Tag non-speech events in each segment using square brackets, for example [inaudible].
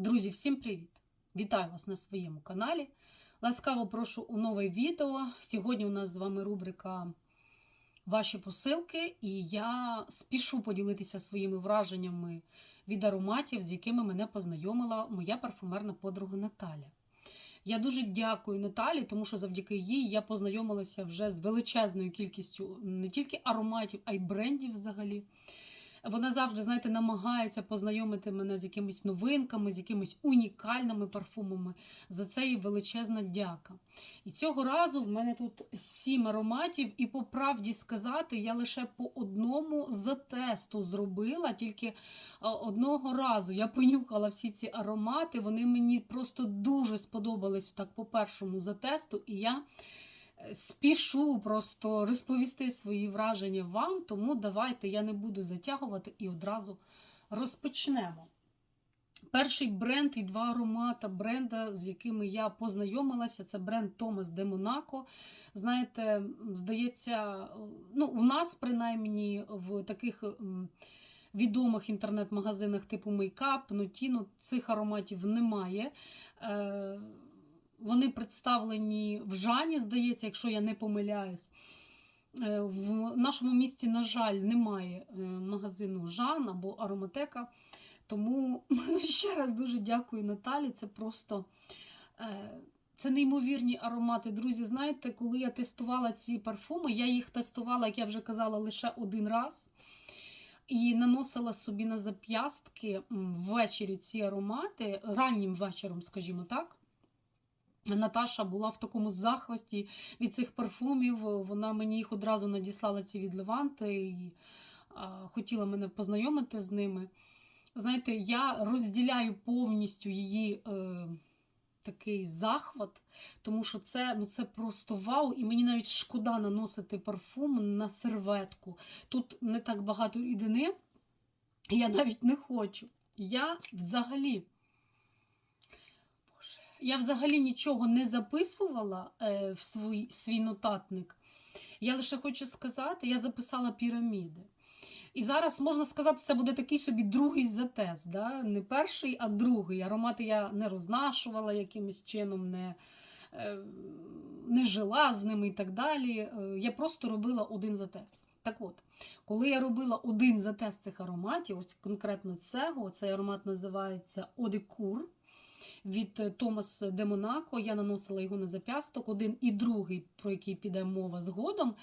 Друзі, всім привіт! Вітаю вас на своєму каналі. Ласкаво прошу у нове відео. Сьогодні у нас з вами рубрика Ваші посилки, і я спішу поділитися своїми враженнями від ароматів, з якими мене познайомила моя парфумерна подруга Наталя. Я дуже дякую Наталі, тому що завдяки їй я познайомилася вже з величезною кількістю не тільки ароматів, а й брендів взагалі. Вона завжди, знаєте, намагається познайомити мене з якимись новинками, з якимись унікальними парфумами. За це їй величезна дяка. І цього разу в мене тут сім ароматів, і по правді сказати, я лише по одному за тесту зробила, тільки е, одного разу я понюхала всі ці аромати. Вони мені просто дуже сподобались так по першому за тесту, і я спішу просто розповісти свої враження вам, тому давайте я не буду затягувати і одразу розпочнемо. Перший бренд і два аромата бренда, з якими я познайомилася, це бренд Томас де Монако. Знаєте, здається, ну, у нас, принаймні, в таких відомих інтернет-магазинах типу Мейкап, Нотіно, цих ароматів немає. Вони представлені в Жані, здається, якщо я не помиляюсь. Е, в нашому місті, на жаль, немає е, магазину Жан або Ароматека. Тому [laughs] ще раз дуже дякую Наталі. Це просто е, це неймовірні аромати. Друзі, знаєте, коли я тестувала ці парфуми, я їх тестувала, як я вже казала, лише один раз. І наносила собі на зап'ястки ввечері ці аромати, раннім вечором, скажімо так. Наташа була в такому захвасті від цих парфумів. Вона мені їх одразу надіслала ці від Леванти і хотіла мене познайомити з ними. Знаєте, я розділяю повністю її е, такий захват, тому що це ну, це просто вау, і мені навіть шкода наносити парфум на серветку. Тут не так багато рідини, я навіть не хочу. Я взагалі. Я взагалі нічого не записувала е, в свій, свій нотатник. Я лише хочу сказати, я записала піраміди. І зараз можна сказати, це буде такий собі другий затез. Да? Не перший, а другий. Аромати я не рознашувала якимось чином, не е, не жила з ними і так далі. Е, я просто робила один затест. Так от, коли я робила один затест цих ароматів, ось конкретно цього, цей аромат називається Одекур від Томас де Монако. Я наносила його на зап'ясток, один і другий, про який піде мова згодом.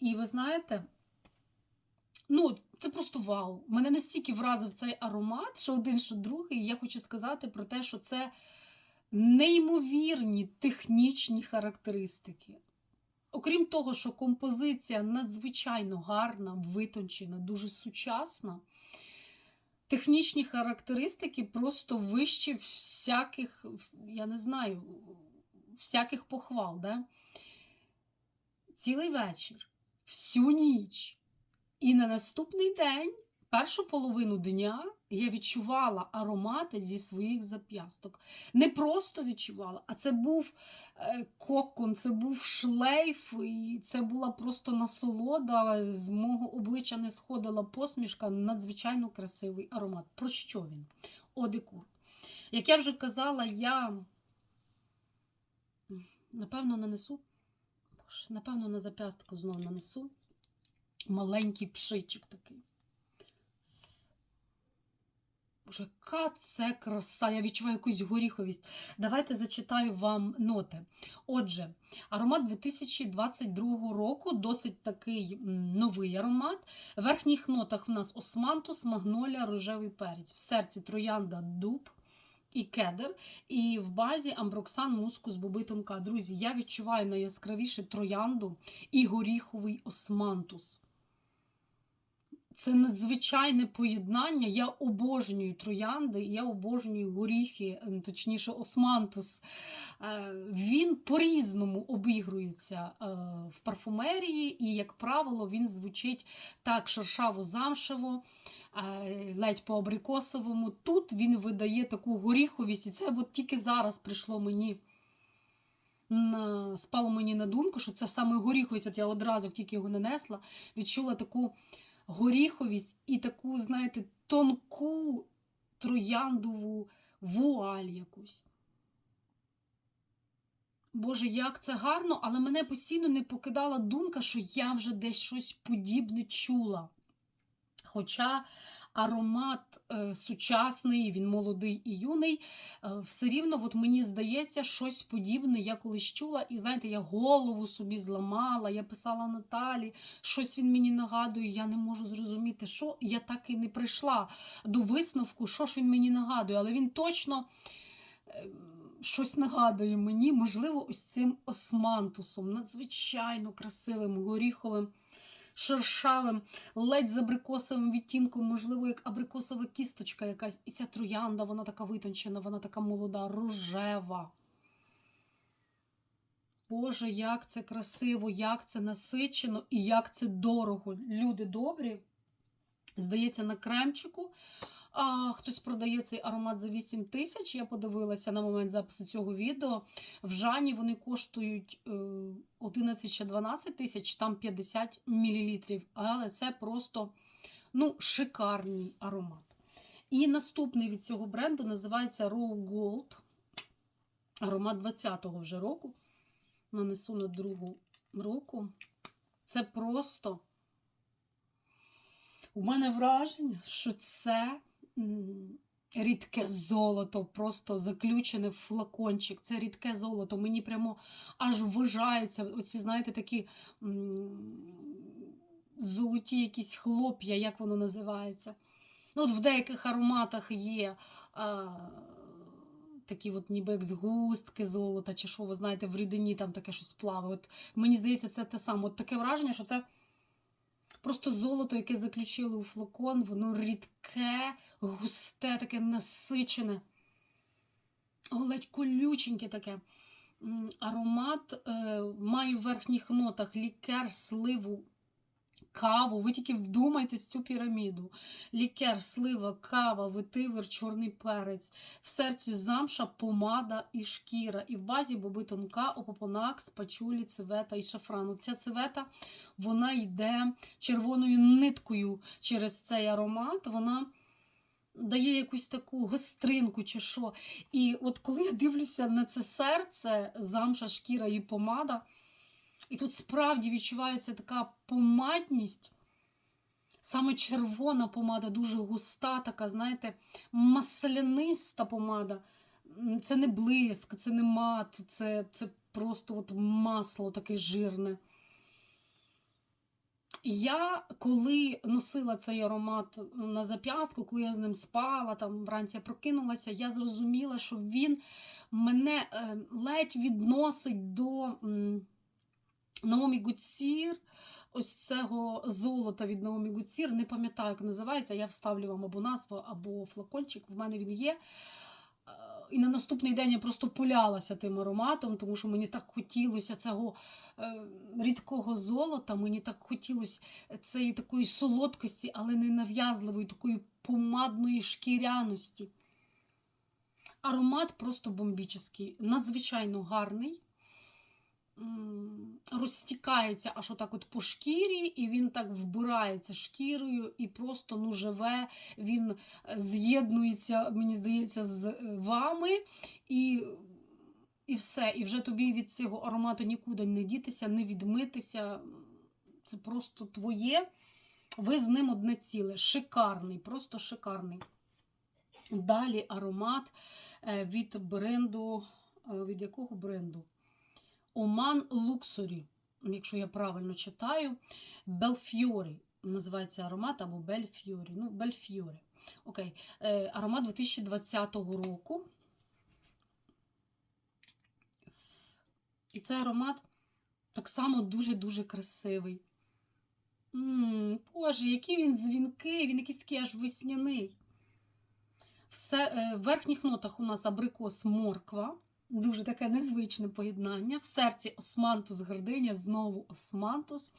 І ви знаєте, ну, це просто вау. Мене настільки вразив цей аромат, що один, що другий. Я хочу сказати про те, що це неймовірні технічні характеристики. Окрім того, що композиція надзвичайно гарна, витончена, дуже сучасна. Технічні характеристики просто вищі всяких, я не знаю, всяких похвал. Да? Цілий вечір, всю ніч. І на наступний день, першу половину дня, я відчувала аромати зі своїх зап'ясток. Не просто відчувала, а це був е, кокон, це був шлейф, і це була просто насолода. З мого обличчя не сходила посмішка, надзвичайно красивий аромат. Про що він? Одекур. Як я вже казала, я напевно нанесу. Боже, напевно, на зап'ястку знову нанесу маленький пшичик такий. Боже, яка це краса! Я відчуваю якусь горіховість. Давайте зачитаю вам ноти. Отже, аромат 2022 року досить такий новий аромат. В верхніх нотах в нас османтус, магнолія, рожевий перець. В серці троянда дуб і кедр. І в базі амброксан, мускус, боби. Друзі, я відчуваю найяскравіше троянду і горіховий османтус. Це надзвичайне поєднання. Я обожнюю троянди, я обожнюю горіхи, точніше, османтус. Е, він по-різному обігрується е, в парфумерії, і, як правило, він звучить так шершаво-замшево, е, ледь по абрикосовому. Тут він видає таку горіховість, і це от тільки зараз прийшло мені. Спало мені на думку, що це саме горіховість. От я одразу тільки його нанесла, відчула таку горіховість і таку, знаєте, тонку трояндову вуаль якусь. Боже, як це гарно, але мене постійно не покидала думка, що я вже десь щось подібне чула. Хоча аромат е, сучасний, він молодий і юний, е, все рівно от мені здається, щось подібне я колись чула. І знаєте, я голову собі зламала, я писала Наталі, щось він мені нагадує, я не можу зрозуміти, що я так і не прийшла до висновку, що ж він мені нагадує, але він точно. е, Щось нагадує мені, можливо, ось цим османтусом, надзвичайно красивим, горіховим, шершавим, ледь з абрикосовим відтінком, можливо, як абрикосова кісточка якась. І ця троянда, вона така витончена, вона така молода, рожева. Боже, як це красиво, як це насичено і як це дорого. Люди добрі. Здається, на кремчику. А, хтось продає цей аромат за 8 тисяч. Я подивилася на момент запису цього відео. В Жані вони коштують е, 11 чи 12 тисяч, там 50 мл. Але це просто ну, шикарний аромат. І наступний від цього бренду називається Raw Gold. Аромат 20-го вже року. Нанесу на другу руку. Це просто. У мене враження, що це рідке золото, просто заключене в флакончик. Це рідке золото. Мені прямо аж вважаються оці, знаєте, такі золоті якісь хлоп'я, як воно називається. Ну, от в деяких ароматах є. А, Такі от ніби як згустки золота, чи що, ви знаєте, в рідині там таке щось плаває. От мені здається, це те саме. От таке враження, що це Просто золото, яке заключили у флакон, воно рідке, густе, таке насичене, ледь колюченьке таке. Аромат е, має в верхніх нотах лікер, сливу, каву. Ви тільки вдумайтесь цю піраміду. Лікер, слива, кава, ветивер, чорний перець. В серці замша, помада і шкіра. І в базі боби тонка, опопонакс, пачулі, цивета і шафрану. Ця цивета вона йде червоною ниткою через цей аромат. Вона дає якусь таку гостринку чи що. І от коли я дивлюся на це серце, замша, шкіра і помада, і тут справді відчувається така помадність. Саме червона помада, дуже густа, така, знаєте, масляниста помада. Це не блиск, це не мат, це, це просто от масло таке жирне. Я коли носила цей аромат на зап'ястку, коли я з ним спала, там вранці прокинулася, я зрозуміла, що він мене е, ледь відносить до Наомі Гуцір, ось цього золота від Наомі Гуцір. Не пам'ятаю, як називається. Я вставлю вам або назву, або флакончик. В мене він є. Е, І на наступний день я просто полялася тим ароматом, тому що мені так хотілося цього е, рідкого золота, мені так хотілося цієї такої солодкості, але не нав'язливої, такої помадної шкіряності. Аромат просто бомбічний, надзвичайно гарний. Розтікається аж отак от по шкірі, і він так вбирається шкірою і просто ну, живе, він е, з'єднується, мені здається, з е, вами. І, і все. І вже тобі від цього аромату нікуди не дітися, не відмитися. Це просто твоє. Ви з ним одне ціле. Шикарний, просто шикарний. Далі аромат е, від бренду. Від якого бренду? Оман Луксорі, якщо я правильно читаю, Белфьорі називається аромат або Бельфьорі. Ну, Бельфьорі. Окей. Е, аромат 2020 року. І цей аромат так само дуже-дуже красивий. М, Боже, який він дзвінкий, він якийсь такий аж весняний. Все, е, в верхніх нотах у нас абрикос морква. Дуже таке незвичне поєднання. В серці османтус гардиня, знову османтус.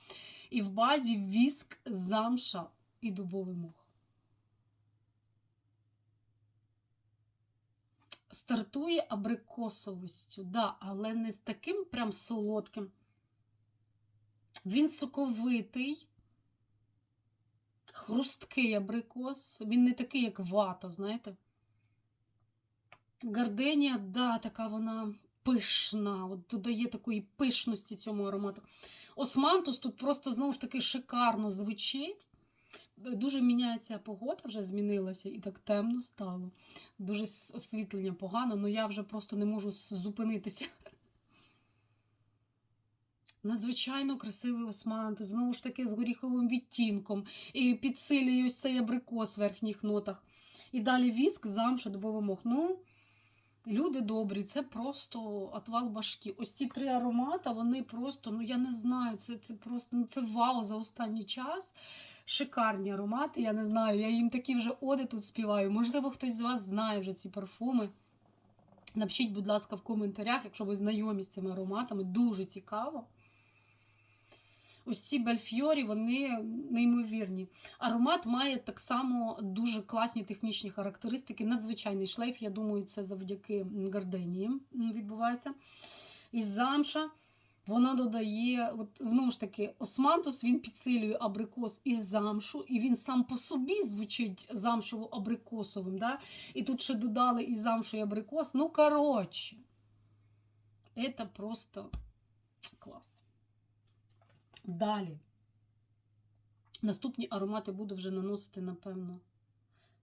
І в базі віск, замша і дубовий мох. Стартує абрикосовістю, да, але не з таким прям солодким. Він соковитий, хрусткий абрикос. Він не такий, як вата, знаєте. Гарденія, да, така вона пишна, от додає такої пишності цьому аромату. Османтус тут просто знову ж таки шикарно звучить. Дуже міняється погода, вже змінилася і так темно стало. Дуже освітлення погано, але я вже просто не можу зупинитися. Надзвичайно красивий османтус, знову ж таки з горіховим відтінком, і підсилює ось цей абрикос в верхніх нотах. І далі віск, замша, дубовий мох. Ну, люди добрі, це просто отвал башки. Ось ці три аромати, вони просто, ну я не знаю, це, це просто ну, це вау за останній час. Шикарні аромати, я не знаю. Я їм такі вже оди тут співаю. Можливо, хтось з вас знає вже ці парфуми. Напишіть, будь ласка, в коментарях, якщо ви знайомі з цими ароматами, дуже цікаво. Ось ці бельфьорі, вони неймовірні. Аромат має так само дуже класні технічні характеристики. Надзвичайний шлейф, я думаю, це завдяки гарденії відбувається. І замша вона додає, от знову ж таки, османтус він підсилює абрикос і замшу, і він сам по собі звучить замшово-абрикосовим. Да? І тут ще додали і замшу, і абрикос. Ну, коротше, це просто клас. Далі. Наступні аромати буду вже наносити, напевно.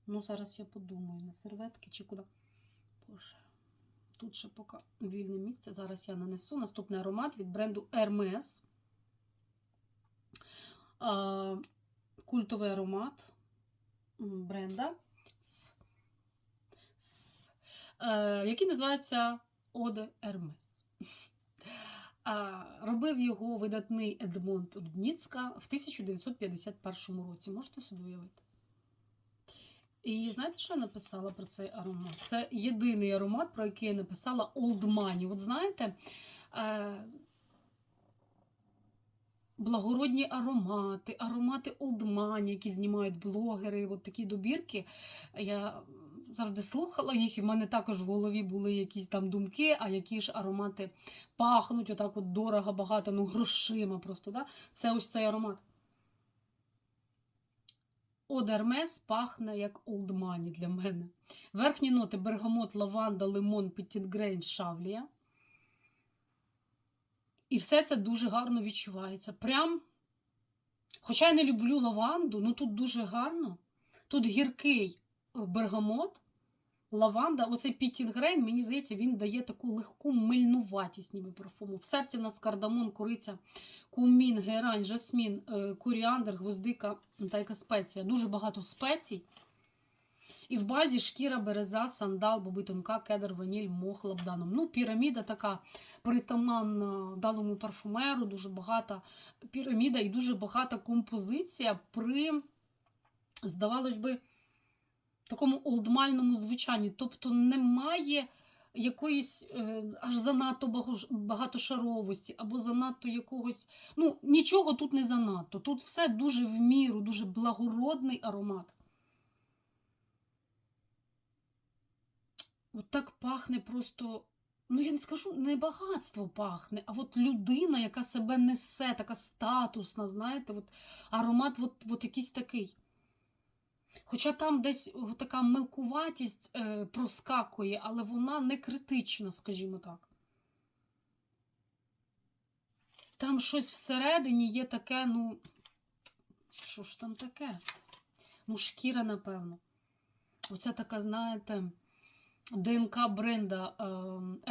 Ну, зараз я подумаю, на серветки чи куди. Боже. Тут ще поки вільне місце. Зараз я нанесу. Наступний аромат від бренду Hermes. Культовий аромат бренда, е, який називається Оде Hermes. Робив його видатний Едмонд Рудніцька в 1951 році. Можете собі уявити? І знаєте, що я написала про цей аромат? Це єдиний аромат, про який я написала Old Money. От знаєте, е, благородні аромати, аромати Old Money, які знімають блогери, от такі добірки. Я завжди слухала їх, і в мене також в голові були якісь там думки, а які ж аромати пахнуть отак от дорого, багато, ну грошима просто. Да? Це ось цей аромат. Од Ермес пахне як Money для мене. Верхні ноти бергамот, лаванда, лимон, петтінгрейн, шавлія. І все це дуже гарно відчувається. Прям, хоча я не люблю лаванду, ну тут дуже гарно. Тут гіркий е, бергамот, лаванда, оцей пітінгрейн, мені здається, він дає таку легку мильнуватість ніби парфуму. В серці нас кардамон, кориця, кумін, герань, жасмін, е, коріандр, гвоздика та яка спеція. Дуже багато спецій. І в базі шкіра, береза, сандал, боби тонка, кедр, ваніль, мох, лабданом. Ну, піраміда така притаманна далому парфумеру, дуже багата піраміда і дуже багата композиція при, здавалось би, такому олдмальному звучанні. Тобто немає якоїсь е, аж занадто багатошаровості, або занадто якогось. Ну, нічого тут не занадто. Тут все дуже в міру, дуже благородний аромат. От так пахне просто. Ну, я не скажу, не багатство пахне, а от людина, яка себе несе, така статусна, знаєте, от аромат от, от якийсь такий. Хоча там десь така мелкуватість е, проскакує, але вона не критична, скажімо так. Там щось всередині є таке, ну. Що ж там таке? Ну, шкіра, напевно. Оце така, знаєте, ДНК бренда е,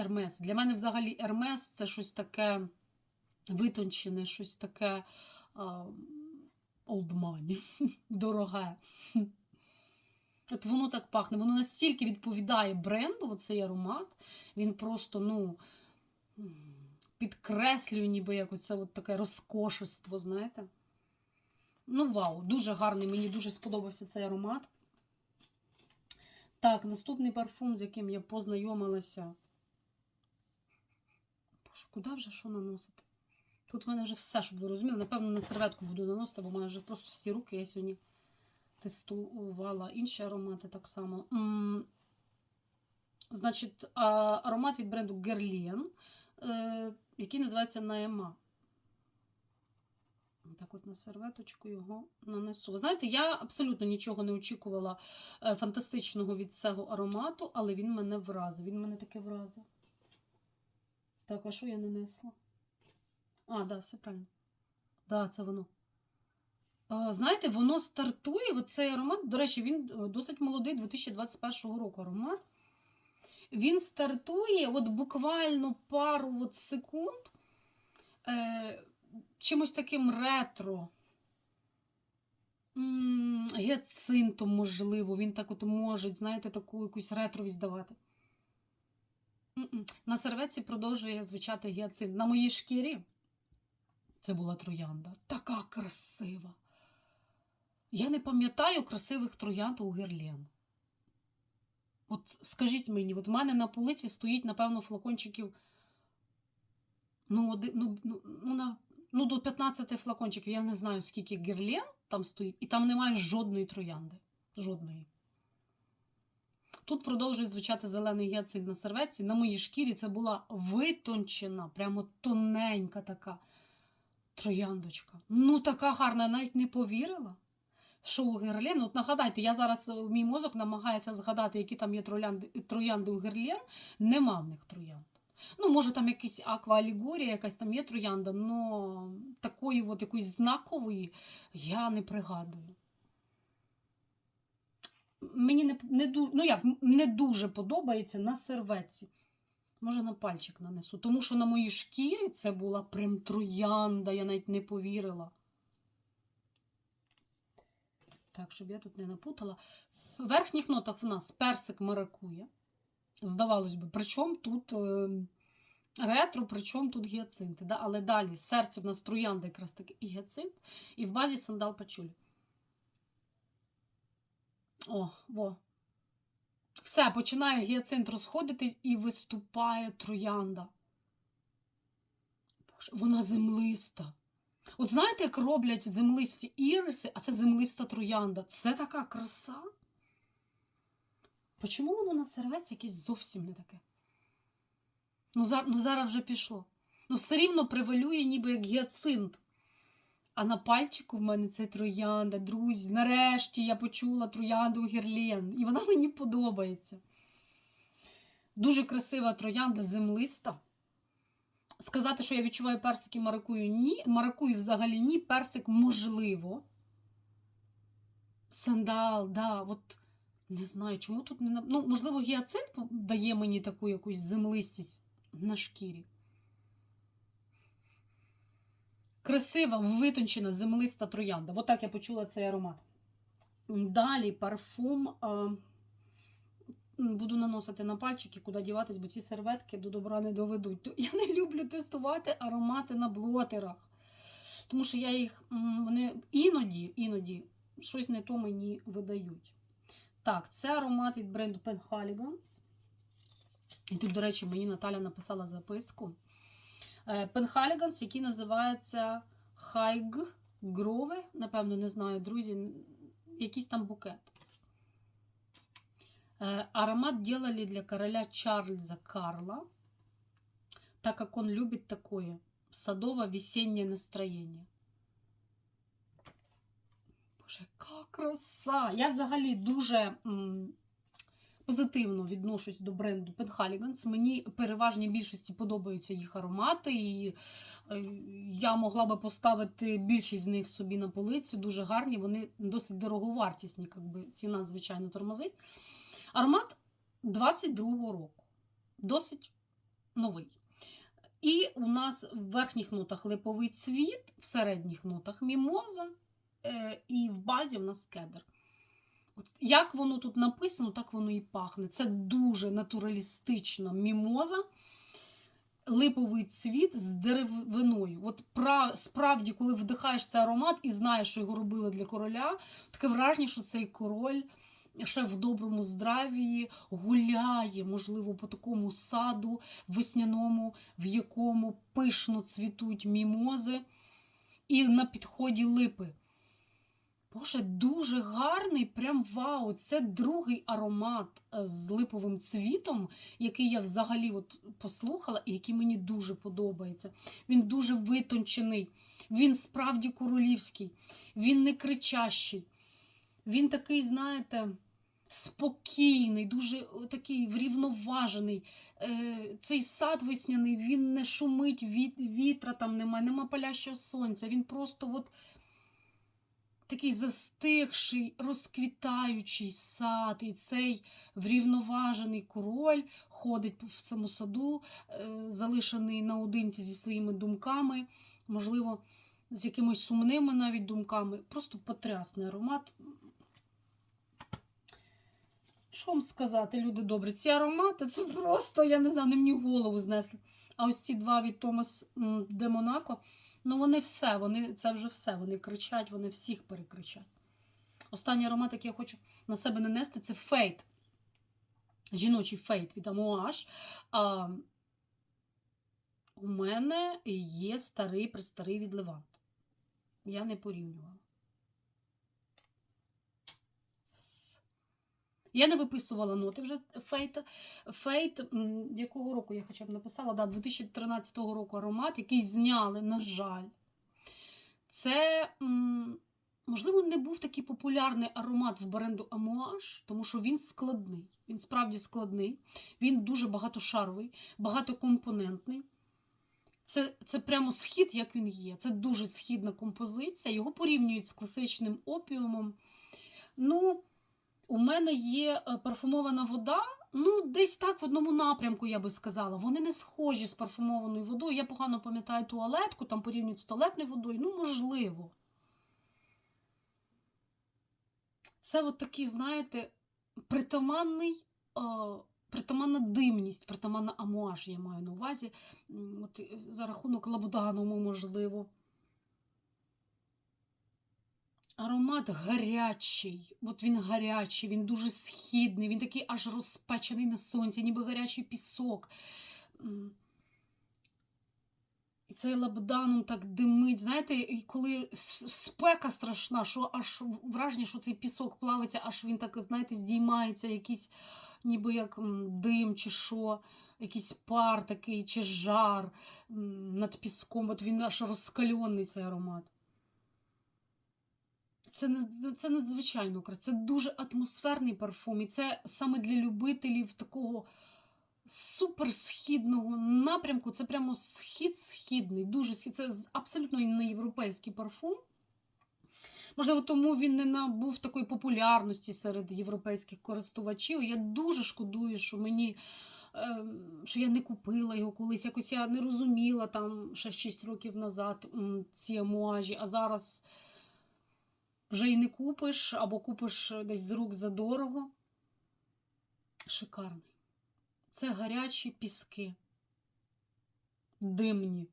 Hermes. Для мене взагалі Hermes це щось таке витончене, щось таке money, [laughs] дороге. От воно так пахне, воно настільки відповідає бренду, оцей аромат. Він просто, ну, підкреслює, ніби як оце от таке розкошество, знаєте. Ну, вау, дуже гарний, мені дуже сподобався цей аромат. Так, наступний парфум, з яким я познайомилася. Боже, куди вже що наносити? Тут в мене вже все, щоб ви розуміли. Напевно, на серветку буду наносити, бо в мене вже просто всі руки. Я сьогодні тестувала інші аромати так само. М, Значить, а- аромат від бренду Guerlain, е, який називається Наема. Так от на серветочку його нанесу. Знаєте, я абсолютно нічого не очікувала е, фантастичного від цього аромату, але він мене вразив. Він мене таке вразив. Так, а що я нанесла? А, да, все правильно. Да, це воно. Знаєте, воно стартує, цей аромат, до речі, він е, досить молодий 2021 року аромат. Він стартує от буквально пару от секунд е, чимось таким ретро. М, Гіацинтом, можливо, він так от може, знаєте, таку якусь ретровість давати. М-м. На серветці продовжує звучати гіацинт. На моїй шкірі це була троянда. Така красива. Я не пам'ятаю красивих троянд у Герлен. От скажіть мені, от в мене на полиці стоїть, напевно, флакончиків. Ну, оди- ну, ну, ну, ну, до 15 флакончиків. Я не знаю, скільки Герлен там стоїть, і там немає жодної троянди. Жодної. Тут продовжує звучати зелений гіацинт на серветці. На моїй шкірі це була витончена, прямо тоненька така трояндочка. Ну, така гарна, я навіть не повірила. Що у Герлен, от нагадайте, я зараз е, мій мозок намагається згадати, які там є троянди, троянди у Герлен. Нема в них троянд. Ну, може, там якась акваалігорія, якась там є троянда, але такої от якоїсь знакової я не пригадую. Мені не, не, ну як, не дуже подобається на серветці. Може, на пальчик нанесу. Тому що на моїй шкірі це була прям троянда, я навіть не повірила. Так, щоб я тут не напутала. В верхніх нотах в нас персик маракує. Здавалось би, причому тут е, ретро, причому тут гіацинти. Да? Але далі серце в нас троянда якраз таки і гіацинт, і в базі сандал пачулі. О, во. Все, починає гіацинт розходитись і виступає троянда. Боже, вона землиста. От знаєте, як роблять землисті іриси, а це землиста троянда. Це така краса. Чому воно на серветці якесь зовсім не таке? Ну, зар, ну зараз вже пішло. Ну, все рівно превалює, ніби як гіацинт. А на пальчику в мене це троянда, друзі. Нарешті я почула троянду Герлен. І вона [laughs] мені подобається. Дуже красива троянда землиста. Сказати, що я відчуваю персик і маракую, ні. Маракую взагалі ні. Персик можливо. Сандал, да, от не знаю, чому тут не на- Ну, можливо, гіацинт дає мені таку якусь землистість на шкірі. Красива, витончена, землиста троянда. От так я почула цей аромат. Далі парфум. Буду наносити на пальчики, куди діватись, бо ці серветки до добра не доведуть. Я не люблю тестувати аромати на блотерах. Тому що я їх вони іноді, іноді щось не то мені видають. Так, це аромат від бренду Penhaligans. І тут, до речі, мені Наталя написала записку. Е, Penhaligans, який називається Хайг Грове. Напевно, не знаю, друзі, якийсь там букет. Э, Аромат делали для короля Чарльза Карла, так как он любит такое садово-весеннее настроєння. Боже, яка краса! Я взагалі дуже позитивно відношусь до бренду Penhaligans. Мені переважній більшості подобаються їх аромати, і е, я могла би поставити більшість з них собі на полицю. Дуже гарні, вони досить дороговартісні, якби ціна, звичайно, тормозить. Аромат 22-го року. Досить новий. І у нас в верхніх нотах липовий цвіт, в середніх нотах мімоза, е, і в базі в нас кедр. От як воно тут написано, так воно і пахне. Це дуже натуралістична мімоза, липовий цвіт з деревиною. От пра- справді, коли вдихаєш цей аромат і знаєш, що його робили для короля, таке враження, що цей король ще в доброму здравії гуляє, можливо, по такому саду весняному, в якому пишно цвітуть мімози, і на підході липи. Боже, дуже гарний, прям вау. Це другий аромат е, з липовим цвітом, який я взагалі от послухала і який мені дуже подобається. Він дуже витончений, він справді королівський, він не кричащий. Він такий, знаєте, спокійний, дуже такий врівноважений. Е, Цей сад весняний, він не шумить, вітра там немає, нема палящого сонця. Він просто от такий застигший, розквітаючий сад, і цей врівноважений король ходить в цьому саду, е, залишений наодинці зі своїми думками, можливо, з якимись сумними навіть думками. Просто потрясний аромат. Що вам сказати, люди добрі? Ці аромати це просто, я не знаю, вони мені голову знесли. А ось ці два від Томас де Монако, ну вони все, вони, це вже все. Вони кричать, вони всіх перекричать. Останній аромат, який я хочу на себе нанести, це фейт. Жіночий фейт від Амуаш. А, у мене є старий престарий від Левант. Я не порівнювала. Я не виписувала ноти вже фейта. Фейт, якого року я хоча б написала, да, 2013 року аромат, який зняли, на жаль. Це, можливо, не був такий популярний аромат в бренду Амуаш, тому що він складний. Він справді складний, він дуже багатошаровий, багатокомпонентний. Це, це прямо схід, як він є. Це дуже східна композиція. Його порівнюють з класичним опіумом. Ну, у мене є е, парфумована вода. Ну, десь так в одному напрямку, я би сказала. Вони не схожі з парфумованою водою. Я погано пам'ятаю туалетку, там порівнюють з туалетною водою. Ну, можливо. Це от такий, знаєте, притаманний, е, притаманна димність, притаманна амуаж, я маю на увазі. От, е, за рахунок лабуданому, можливо. Аромат гарячий, от він гарячий, він дуже східний, він такий аж розпечений на сонці, ніби гарячий пісок. І цей лабданом так димить. Знаєте, і коли спека страшна, що аж враження, що цей пісок плавиться, аж він так, знаєте, здіймається, якийсь, ніби як дим чи що, якийсь пар такий, чи жар над піском. От він аж розкальонний цей аромат. Це, не- це надзвичайно красиво. Це дуже атмосферний парфум. І це саме для любителів такого суперсхідного напрямку. Це прямо схід східний, дуже схід. Це абсолютно не європейський парфум. Можливо, тому він не набув такої популярності серед європейських користувачів. Я дуже шкодую, що мені. ем, Що я не купила його колись, якось я не розуміла там ще 6 років назад ці амуажі, а зараз вже і не купиш, або купиш десь з рук задорого. Шикарний. Це гарячі піски, димні,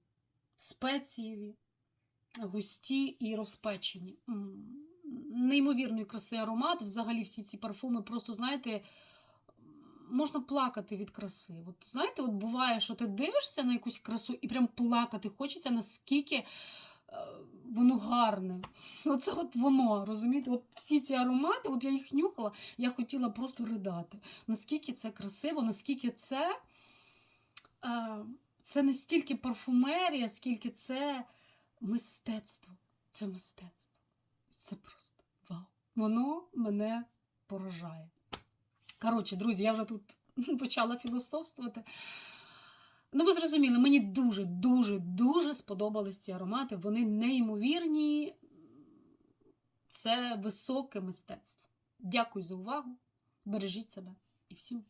спецієві, густі і розпечені. Неймовірної краси аромат. Взагалі всі ці парфуми просто, знаєте, можна плакати від краси. От знаєте, от буває, що ти дивишся на якусь красу і прям плакати хочеться, наскільки е, воно гарне. Оце от воно, розумієте? От всі ці аромати, от я їх нюхала, я хотіла просто ридати. Наскільки це красиво, наскільки це, е, це не стільки парфумерія, скільки це мистецтво. Це мистецтво. Це просто вау. Воно мене поражає. Коротше, друзі, я вже тут [laughs] почала філософствувати. Ну, ви зрозуміли, мені дуже, дуже, дуже сподобались ці аромати. Вони неймовірні. Це високе мистецтво. Дякую за увагу. Бережіть себе і всім